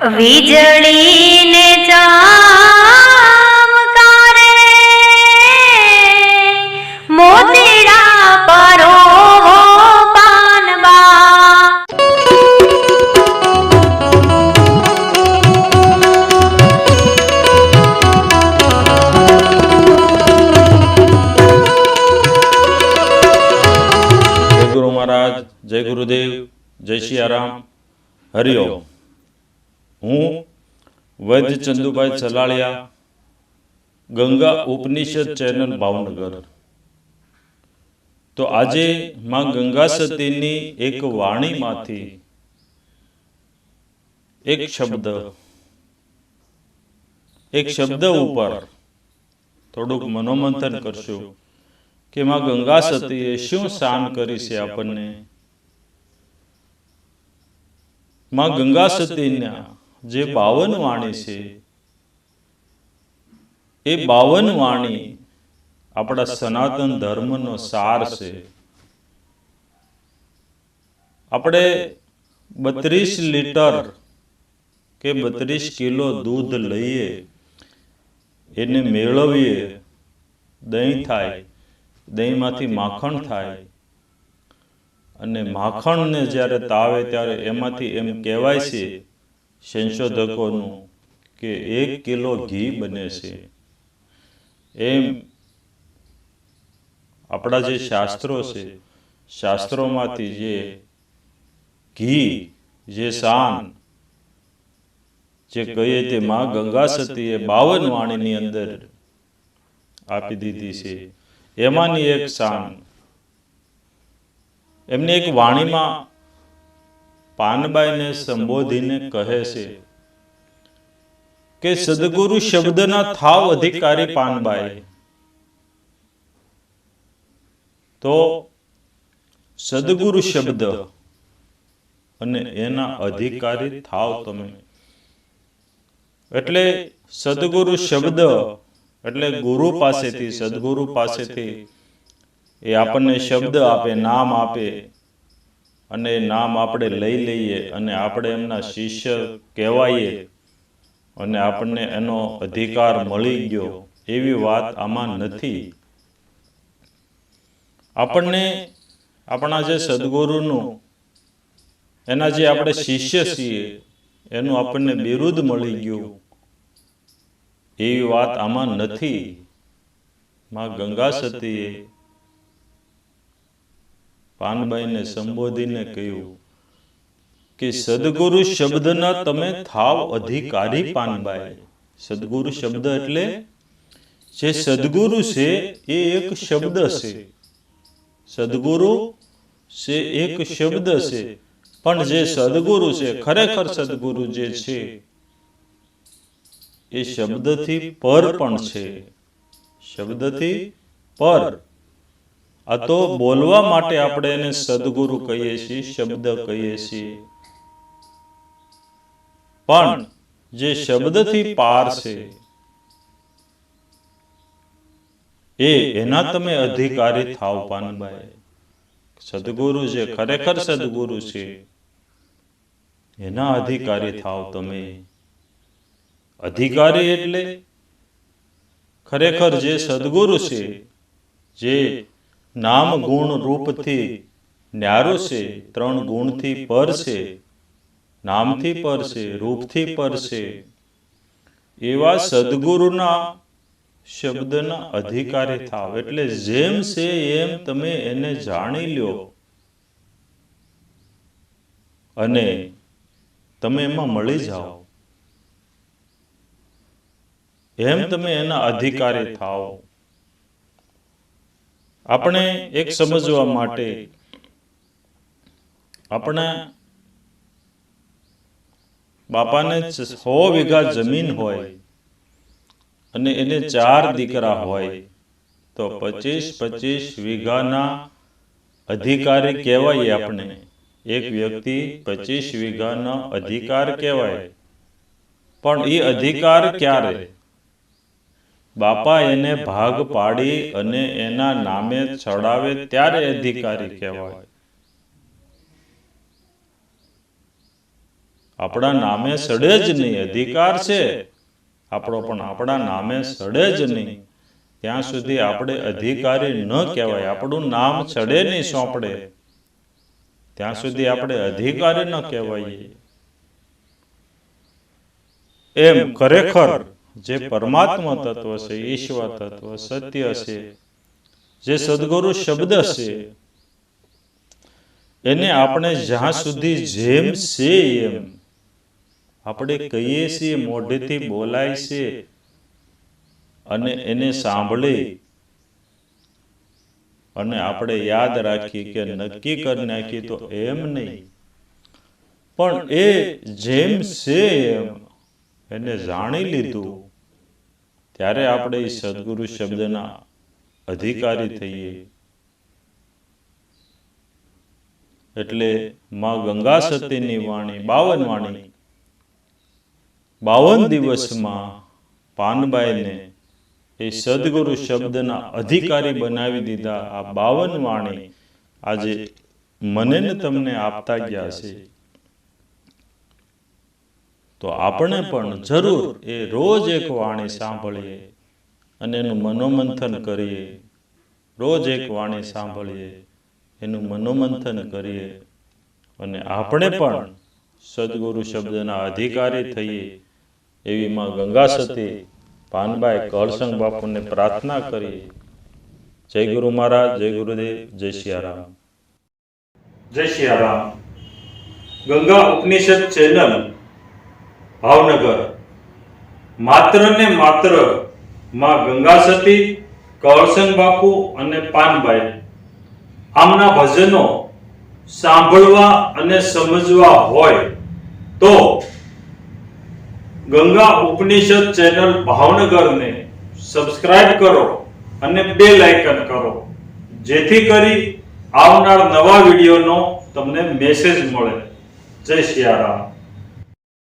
વીજળીને ચમકારે મોતીડા પરો જય ગુરુ મહારાજ જય ગુરુદેવ જય સિયારામ હરિઓમ હું વૈદ્ય ચંદુભાઈ ચલાળિયા, ગંગા ઉપનિષદ ચેનલ ભાવનગર. તો આજે માં ગંગા સતીની એક વાણીમાંથી એક શબ્દ એક શબ્દ ઉપર થોડુંક મનોમંથન કરશું કે માં ગંગા સતીએ શું શાન કરી છે આપણને? માં ગંગા સતીના જે બાવન વાણી છે એ બાવન વાણી આપણા સનાતન ધર્મનો સાર છે. આપણે બત્રીસ લીટર કે બત્રીસ કિલો દૂધ લઈએ એને મેળવીએ દહીં થાય દહીંમાંથી માખણ થાય અને માખણને જ્યારે તાવે ત્યારે એમાંથી એમ કહેવાય છે સંશોધકોનું કે એક કિલો ઘી બને છે. એમ આપણા જે શાસ્ત્રો છે, શાસ્ત્રોમાંથી જે ઘી, જે શાન, જે કહીએ તે માં ગંગા સતીએ બાવન વાણીની અંદર આપી દીધી છે. એમાંની એક શાન. એમની એક વાણીમાં પાનબાઈને સંબોધીને કહે છે કે સદગુરુ શબ્દના થાવ અધિકારી પાનબાઈ. તો સદગુરુ શબ્દ અને એના અધિકારી થાવ તમે. એટલે સદગુરુ શબ્દ એટલે ગુરુ પાસેથી, સદગુરુ પાસેથી એ આપણને શબ્દ આપે, નામ આપે. અને નામ આપણે લઈ લઈએ અને આપણે એમના શિષ્ય કહેવાઈએ અને આપણને એનો અધિકાર મળી ગયો એવી વાત આમાં નથી. આપણને આપણા જે સદગુરુનું, એના જે આપણે શિષ્ય છીએ, એનું આપણને બિરુદ મળી ગયું એવી વાત આમાં નથી. માં ગંગા સતીએ પાનબાઈને સંબોધીને કહ્યું કે, સદગુરુ શબ્દના તમે થાવ અધિકારી પાનબાઈ સદગુરુ શબ્દ એટલે જે સદગુરુ છે, એ એક શબ્દ છે. સદગુરુ છે, એક શબ્દ છે. પણ જે સદગુરુ છે, ખરેખર સદગુરુ જે છે, એ શબ્દથી પર પણ છે. શબ્દથી પર. આ તો બોલવા માટે આપણે એને સદગુરુ કહીએ છીએ શબ્દ કહીએ છીએ. પણ જે શબ્દથી પાર છે એ એના તમે અધિકારી થાવ પાનભાઈ. સદગુરુ જે ખરેખર સદગુરુ છે એના અધિકારી થાવ તમે. અધિકારી એટલે ખરેખર જે સદગુરુ છે જે નામ ગુણ રૂપથી ન્યારો છે, ત્રણ ગુણથી પર છે, નામથી પર છે, રૂપથી પર છે. એવા સદગુરુના શબ્દના અધિકારી થાવ, એટલે જેમ છે એમ તમે એને જાણી લ્યો. અને તમે એમાં મળી જાઓ. એમ તમે એના અધિકારી થાઓ. આપણે એક સમજવા માટે આપણે બાપાને સો વીઘા જમીન હોય અને એને ચાર દીકરા હોય તો પચીસ પચીસ વીઘાના અધિકારી કહેવાય આપણે. એક વ્યક્તિ પચીસ વીઘાનો અધિકાર કહેવાય. પણ એ અધિકાર ક્યારે? બાપા એને ભાગ પાડી અને એના નામે ચડાવે ત્યારે અધિકારી કહેવાય. આપણા નામે સડે જ નહીં, અધિકાર છે. આપણો પણ આપણા નામે સડે જ નહીં. ત્યાં સુધી આપણે અધિકારી ન કહેવાય, આપણું નામ ચડે નહીં સોંપડે. ત્યાં સુધી આપણે અધિકારી ન કહેવાય એમ ખરેખર જે પરમાત્મા તત્વ છે ઈશ્વર તત્વ સત્ય છે, જે સદગુરુ શબ્દ છે, એને આપણે જ્યાં સુધી જેમ છે એમ, આપણે કહીએ છીએ, મોઢેથી બોલાય છે અને એને સાંભળી અને આપણે યાદ રાખીએ કે નક્કી કરી નાખીએ તો એમ નહીં. પણ એ જેમ છે એમ, એને જાણી લીધું. ત્યારે આપણે સદગુરુ શબ્દના અધિકારી થઈએ. એટલે માં ગંગા સતીની વાણી બાવન વાણી. બાવન દિવસમાં પાનબાઈને એ સદગુરુ શબ્દના અધિકારી બનાવી દીધા. આ બાવન વાણી આજે મને ને તમને આપતા ગયા છે. તો આપણે પણ જરૂર એ રોજ એક વાણી સાંભળીએ અને એનું મનોમંથન કરીએ. રોજ એક વાણી સાંભળીએ. એનું મનોમંથન કરીએ. અને આપણે પણ સદગુરુ શબ્દના અધિકારી થઈએ. એવી માં ગંગા સતી પાનબાઈ કરસંગ બાપુને પ્રાર્થના કરીએ. જય ગુરુ મહારાજ જય ગુરુદેવ જય સિયારામ જય સિયારામ ગંગા ઉપનિષદ ચેનલ ભાવનગર. માત્ર ને માત્રમાં ગંગા સતી કળસંગ બાપુ અને પાનભાઈ આમના ભજનો સાંભળવા અને સમજવા હોય તો ગંગા ઉપનિષદ ચેનલ ભાવનગરને સબસ્ક્રાઇબ કરો અને બે લાઇકન કરો. જેથી કરી આવનાર નવા વિડીયોનો તમને મેસેજ મળે. જય સિયારામ